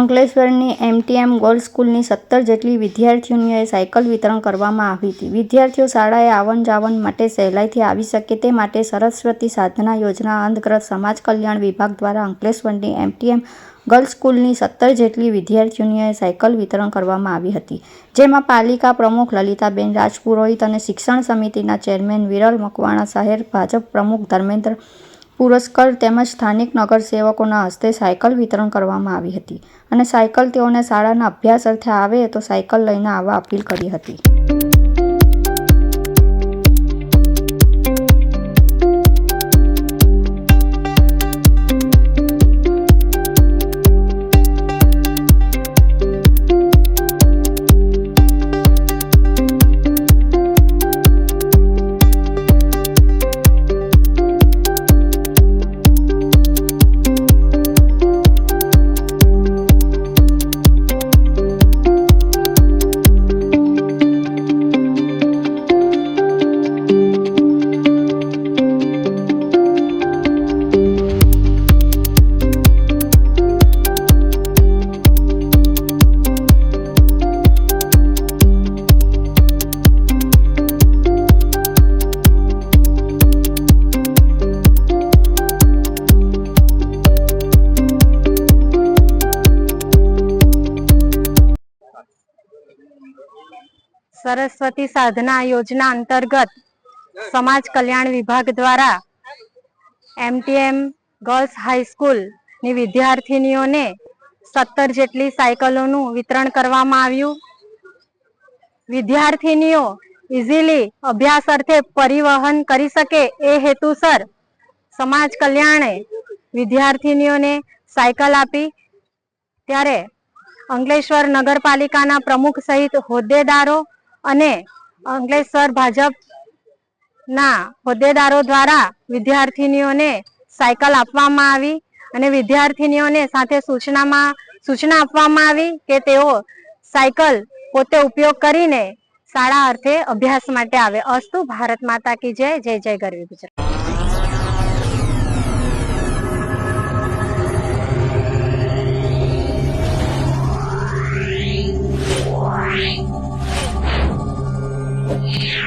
અંકલેશ્વરની MTM girls સ્કૂલની સત્તર જેટલી વિદ્યાર્થીઓને સાયકલ વિતરણ કરવામાં આવી હતી. વિદ્યાર્થીઓ શાળાએ આવન જાવન માટે સહેલાઈથી આવી શકે તે માટે સરસ્વતી સાધના યોજના અંતર્ગત સમાજ કલ્યાણ વિભાગ દ્વારા અંકલેશ્વરની એમટીએમ ગર્લ્સ સ્કૂલની સત્તર જેટલી વિદ્યાર્થીઓને સાયકલ વિતરણ કરવામાં આવી હતી. જેમાં પાલિકા પ્રમુખ લલિતાબેન રાજપુરોહિત અને શિક્ષણ સમિતિના ચેરમેન વિરલ મકવાણા, શહેર ભાજપ પ્રમુખ ધર્મેન્દ્ર પુરસ્કર તેમજ સ્થાનિક નગરસેવકોના હસ્તે સાયકલ વિતરણ કરવામાં આવી હતી અને સાયકલ તેઓને શાળાના અભ્યાસ અર્થે આવે તો સાયકલ લઈને આવવા અપીલ કરી હતી. સરસ્વતી સાધના યોજના અંતર્ગત સમાજ કલ્યાણ વિભાગ દ્વારા એમટીએમ ગર્લ્સ હાઈસ્કૂલની વિદ્યાર્થીનીઓને સત્તર જેટલી સાયકલોનું વિતરણ કરવામાં આવ્યું. વિદ્યાર્થીનીઓ ઇઝીલી અભ્યાસ અર્થે પરિવહન કરી શકે એ હેતુસર સમાજ કલ્યાણે વિદ્યાર્થીનીઓને સાયકલ આપી. ત્યારે અંકલેશ્વર નગરપાલિકાના પ્રમુખ સહિત હોદ્દેદારો અને અંકલેશ્વર ભાજપ ના હોદ્દેદારો દ્વારા વિદ્યાર્થીનીઓને સાયકલ આપવામાં આવી અને વિદ્યાર્થીનીઓને સાથે સૂચનામાં, સૂચના આપવામાં આવી કે તેઓ સાયકલ પોતે ઉપયોગ કરીને શાળા અર્થે અભ્યાસ માટે આવે. અસ્તુ ભારત માતા કી જય જય જય ગરવી ગુજરાત. Yeah.